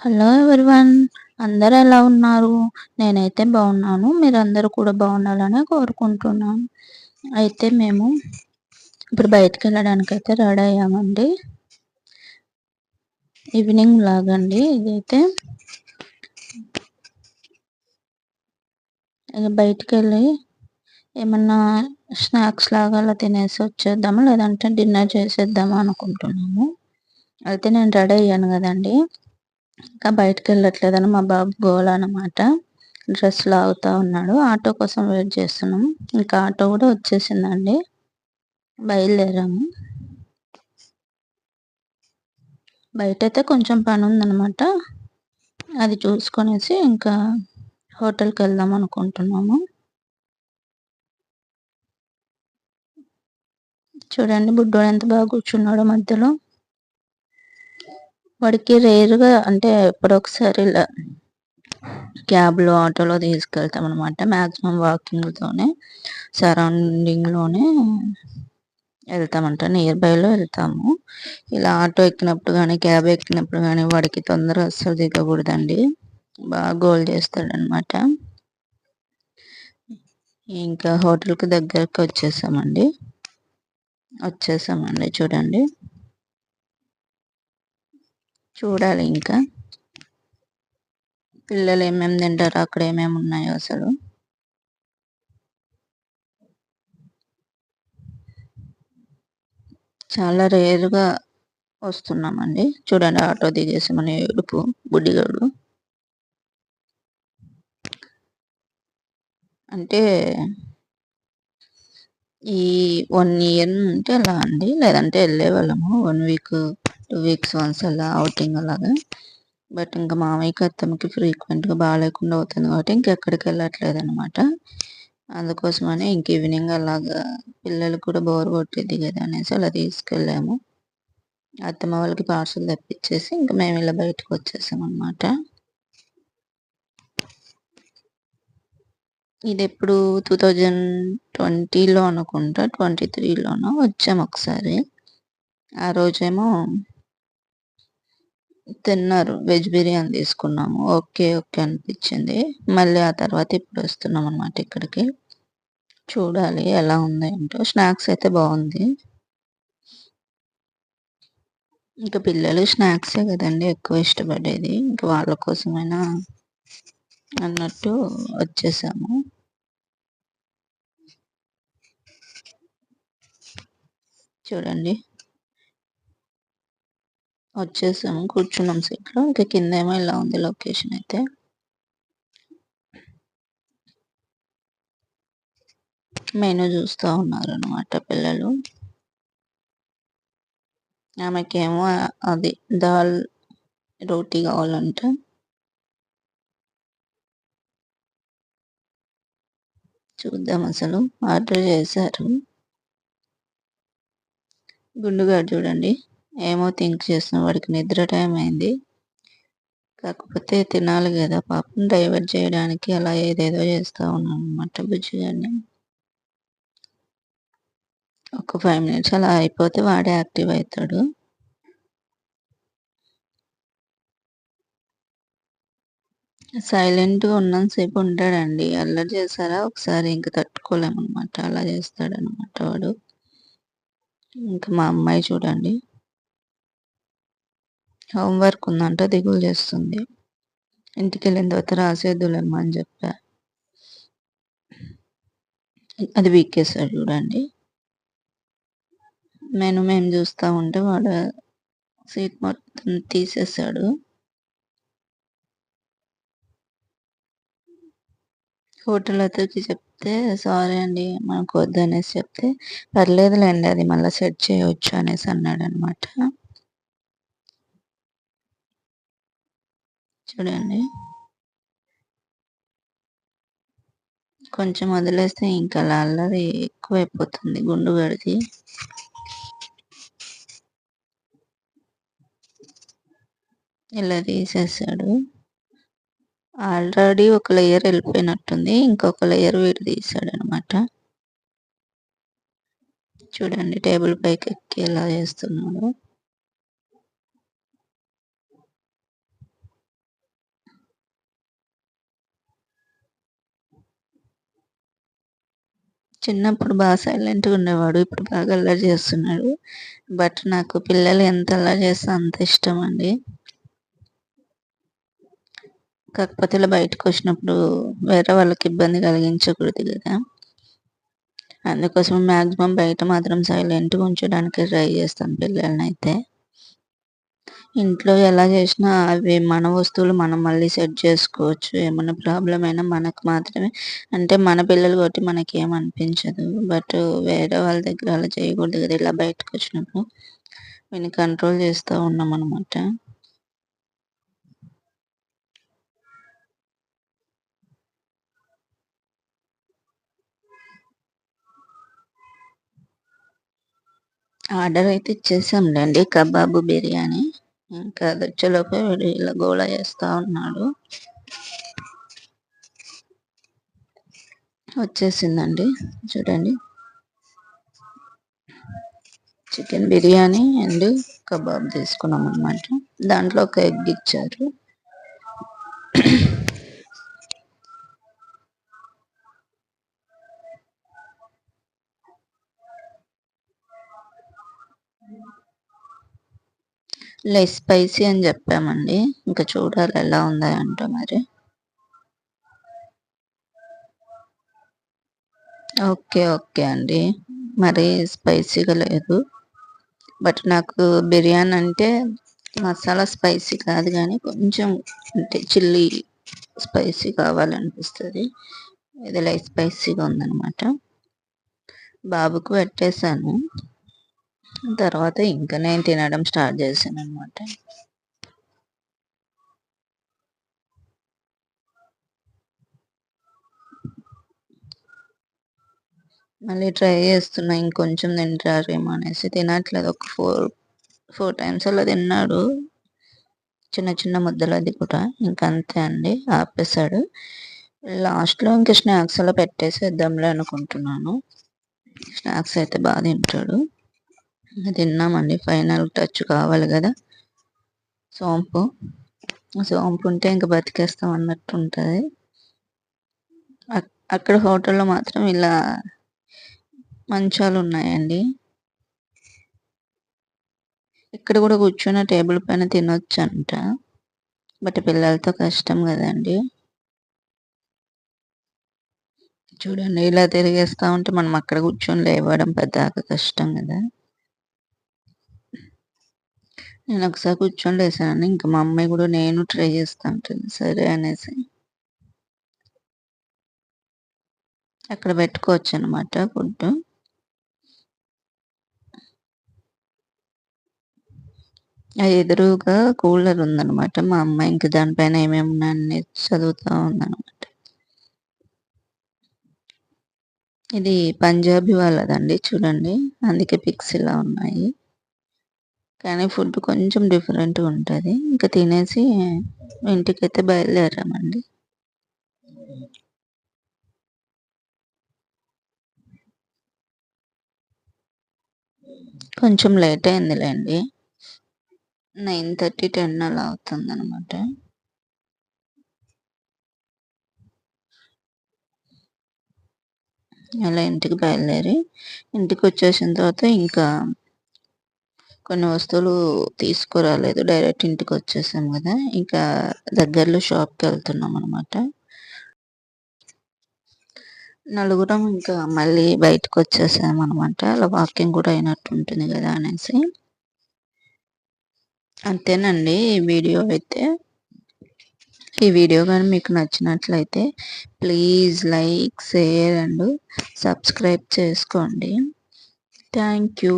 Hello everyone అందరు ఎలా ఉన్నారు? నేనైతే బాగున్నాను మీరందరూ కూడా బాగుండాలని కోరుకుంటున్నాను అయితే మేము ఇప్పుడు బయటకు వెళ్ళడానికి అయితే రెడీ అయ్యామండి. ఈవినింగ్ లాగండి ఇదైతే. బయటికి వెళ్ళి ఏమన్నా స్నాక్స్ లాగా అలా తినేసి వచ్చేద్దాము లేదంటే డిన్నర్ చేసేద్దాము అనుకుంటున్నాము. అయితే నేను రెడీ అయ్యాను కదండి. ఇంకా బయటకు వెళ్ళట్లేదని మా బాబు గోల అనమాట డ్రెస్ లాగుతా ఉన్నాడు. ఆటో కోసం వెయిట్ చేస్తున్నాము. ఇంకా ఆటో కూడా వచ్చేసిందండి. బయలుదేరాము. బయట అయితే కొంచెం పని ఉందనమాట అది చూసుకొనేసి ఇంకా హోటల్కి వెళ్దాం అనుకుంటున్నాము. చూడండి బుడ్డోడు ఎంత బాగా కూర్చున్నాడో మధ్యలో. వాడికి రేరుగా అంటే ఎప్పుడొకసారి ఇలా క్యాబ్లో ఆటోలో తీసుకెళ్తాం అనమాట మ్యాక్సిమం వాకింగ్తోనే సరౌండింగ్లోనే వెళ్తామంట. నియర్ బైలో వెళ్తాము. ఇలా ఆటో ఎక్కినప్పుడు కానీ క్యాబ్ ఎక్కినప్పుడు కానీ వాడికి తొందర అస్సలు దిగకూడదండి. బాగా గోల్ చేస్తాడనమాట ఇంకా హోటల్కి దగ్గరకు వచ్చేసామండి వచ్చేసామండి చూడండి. చూడాలి ఇంకా. పిల్లలు ఏమేమి తింటారు అక్కడ ఏమేమి ఉన్నాయో అసలు. చాలా రేరుగా వస్తున్నామండి. చూడండి ఆటో దిగేసి మన ఏడుపు బుడ్డిగాడు అంటే ఈ వన్ ఇయర్ ఉంటే అలా అండి లేదంటే వెళ్ళే వాళ్ళము one week two weeks once అలా అవుటింగ్ అలాగా. బట్ ఇంకా మామయ్యకి అత్తమ్మకి ఫ్రీక్వెంట్గా బాగాలేకుండా అవుతుంది కాబట్టి ఇంకెక్కడికి వెళ్ళట్లేదు అనమాట అందుకోసమని ఇంక ఈవినింగ్ అలాగా పిల్లలు కూడా బోర్ కొట్టేది కదా అనేసి అలా తీసుకెళ్ళాము. అత్తమ్మ వాళ్ళకి పార్సల్ తెప్పించేసి ఇంకా మేము ఇలా బయటకు వచ్చేసాం అనమాట ఇది ఎప్పుడు? టూ థౌజండ్ ట్వంటీలో అనుకుంటా ట్వంటీ త్రీలోనో వచ్చాము ఒకసారి. ఆ రోజేమో తిన్నారు. వెజ్ బిర్యానీ తీసుకున్నాము. ఓకే ఓకే అనిపించింది. మళ్ళీ ఆ తర్వాత ఇప్పుడు వస్తున్నాం అనమాట ఇక్కడికి. చూడాలి ఎలా ఉంది ఏంటో. స్నాక్స్ అయితే బాగుంది. ఇంకా పిల్లలు స్నాక్సే కదండి ఎక్కువ ఇష్టపడేది. ఇంకా వాళ్ళ కోసమైనా అన్నట్టు వచ్చేసాము. చూడండి. వచ్చేసాము కూర్చున్నాం సీట్లో. ఇంకా కింద ఏమో ఇలా ఉంది లొకేషన్ అయితే. మెనూ చూస్తూ ఉన్నారు అనమాట పిల్లలు. ఆమెకేమో అది దాల్ రోటీ కావాలంట. చూద్దాం అసలు. ఆర్డర్ చేశారు. గుండుగారు చూడండి. ఏమో థింక్ చేస్తున్నా. వాడికి నిద్ర టైం అయింది. కాకపోతే తినాలి కదా. పాపం డైవర్ట్ చేయడానికి అలా ఏదేదో చేస్తూ ఉన్నాను అనమాట బుజ్జిగాడిని. ఒక ఫైవ్ మినిట్స్ అలా అయిపోతే వాడే యాక్టివ్ అవుతాడు సైలెంట్గా ఉన్నంతసేపు ఉంటాడండి. అల్లరి చేస్తారా ఒకసారి ఇంకా తట్టుకోలేమన్నమాట. అలా చేస్తాడనమాట వాడు. ఇంకా మా అమ్మాయి చూడండి. హోంవర్క్ ఉందంట దిగులు చేస్తుంది. ఇంటికి వెళ్ళిన తర్వాత రాసేద్దులేమ్మా అని చెప్పా. అది వీకేసాడు చూడండి. నేను మేము చూస్తూ ఉంటే వాడు సీట్ మొత్తం తీసేసాడు హోటల్ అతనికి చెప్తే సారీ అండి మనకు వద్దనేసి చెప్తే పర్లేదులేండి అది మళ్ళీ సెట్ చేయవచ్చు అనేసి అన్నాడు అనమాట చూడండి. కొంచెం వదిలేస్తే ఇంకా అల్లరి ఎక్కువైపోతుంది గుండు గడిది ఇలా తీసేసాడు. ఆల్రెడీ ఒక లేయర్ వెళ్ళిపోయినట్టుంది. ఇంకొక లేయర్ వీడు తీసాడు అనమాట చూడండి టేబుల్ పైకి ఎక్కి ఎలా చేస్తున్నాడు. చిన్నప్పుడు బాగా సైలెంట్గా ఉండేవాడు. ఇప్పుడు బాగా అల్లరి చేస్తున్నాడు. బట్ నాకు పిల్లలు ఎంత అల్లరి చేస్తే అంత ఇష్టం అండి. కాకపోతే ఇలా బయటకు వచ్చినప్పుడు వేరే వాళ్ళకి ఇబ్బంది కలిగించకూడదు కదా. అందుకోసం మ్యాక్సిమం బయట మాత్రం సైలెంట్గా ఉంచడానికి ట్రై చేస్తాను పిల్లల్ని అయితే. ఇంట్లో ఎలా చేసినా అవి మన వస్తువులు మనం మళ్ళీ సెట్ చేసుకోవచ్చు. ఏమైనా ప్రాబ్లం అయినా మనకు మాత్రమే. అంటే మన పిల్లలు కాబట్టి మనకి ఏం అనిపించదు. బట్ వేరే వాళ్ళ దగ్గర అలా చేయకూడదు కదా ఇలా బయటకు వచ్చినప్పుడు. వీని కంట్రోల్ చేస్తూ ఉన్నాం అనమాట ఆర్డర్ అయితే ఇచ్చేసాంలేండి. కబాబు బిర్యానీ. ఇంకా అది వచ్చేలోపే ఇలా గోళ చేస్తా ఉన్నాడు. వచ్చేసిందండి చూడండి. చికెన్ బిర్యానీ అండ్ కబాబ్ తీసుకున్నాం అనమాట దాంట్లో ఒక ఎగ్ ఇచ్చారు. లెస్ స్పైసీ అని చెప్పామండి. ఇంకా చూడాలి ఎలా ఉందా మరి. ఓకే ఓకే అండి. మరి స్పైసీగా లేదు. బట్ నాకు బిర్యానీ అంటే మసాలా స్పైసీ కాదు కానీ కొంచెం అంటే చిల్లీ స్పైసీ కావాలనిపిస్తుంది. ఇది లైట్ స్పైసీగా ఉందన్నమాట. బాబుకు పెట్టేశాను. తర్వాత ఇంకా నేను తినడం స్టార్ట్ చేశాను అనమాట మళ్ళీ ట్రై చేస్తున్నా ఇంకొంచెం తింటారేమో అనేసి. తినట్లేదు. ఒక ఫోర్ ఫోర్ టైమ్స్ అలా తిన్నాడు. చిన్న చిన్న ముద్దలు అది కూడా. ఇంకా అంతే అండి. ఆపేశాడు. లాస్ట్లో ఇంకా స్నాక్స్ అలా పెట్టేసేద్దాంలే అనుకుంటున్నాను. స్నాక్స్ అయితే బాగా తింటాడు. తిన్నామండి. ఫైనల్ టచ్ కావాలి కదా. సోంపు. సోంపు ఉంటే ఇంకా బతికేస్తాం అన్నట్టు ఉంటుంది అక్కడ హోటల్లో మాత్రం ఇలా మంచాలు ఉన్నాయండి. ఇక్కడ కూడా కూర్చున్న టేబుల్ పైన తినొచ్చు అంట బట్ పిల్లలతో కష్టం కదండి. చూడండి ఇలా తిరిగేస్తా ఉంటే మనం అక్కడ కూర్చొని లేవడం పెద్దాక కష్టం కదా. నేను ఒకసారి కూర్చొని లేసాను. ఇంకా మా అమ్మాయి కూడా నేను ట్రై చేస్తా ఉంటుంది సరే అనేసి. అక్కడ పెట్టుకోవచ్చు అనమాట ఫుడ్ అది ఎదురుగా కూలర్ ఉందనమాట మా అమ్మాయి ఇంక దానిపైన ఏమేమి ఉన్నాయని చదువుతూ ఉందనమాట ఇది పంజాబీ వాళ్ళదండి. చూడండి. అందుకే పిక్స్ ఇలా ఉన్నాయి. కానీ ఫుడ్ కొంచెం డిఫరెంట్ ఉంటుంది. ఇంకా తినేసి ఇంటికైతే బయలుదేరామండి. కొంచెం లేట్ అయిందిలేండి. నైన్ థర్టీ టెన్ అలా అవుతుంది అనమాట అలా ఇంటికి బయలుదేరి ఇంటికి వచ్చేసిన తర్వాత ఇంకా కొన్ని వస్తువులు తీసుకురాలేదు. డైరెక్ట్ ఇంటికి వచ్చేసాం కదా. ఇంకా దగ్గరలో షాప్కి వెళ్తున్నాం అనమాట నలుగురం ఇంకా మళ్ళీ బయటకు వచ్చేసాం అనమాట అలా వాకింగ్ కూడా అయినట్టు ఉంటుంది కదా అనేసి. అంతేనండి ఈ వీడియో అయితే. ఈ వీడియో కానీ మీకు నచ్చినట్లయితే please like share and subscribe చేసుకోండి. Thank you.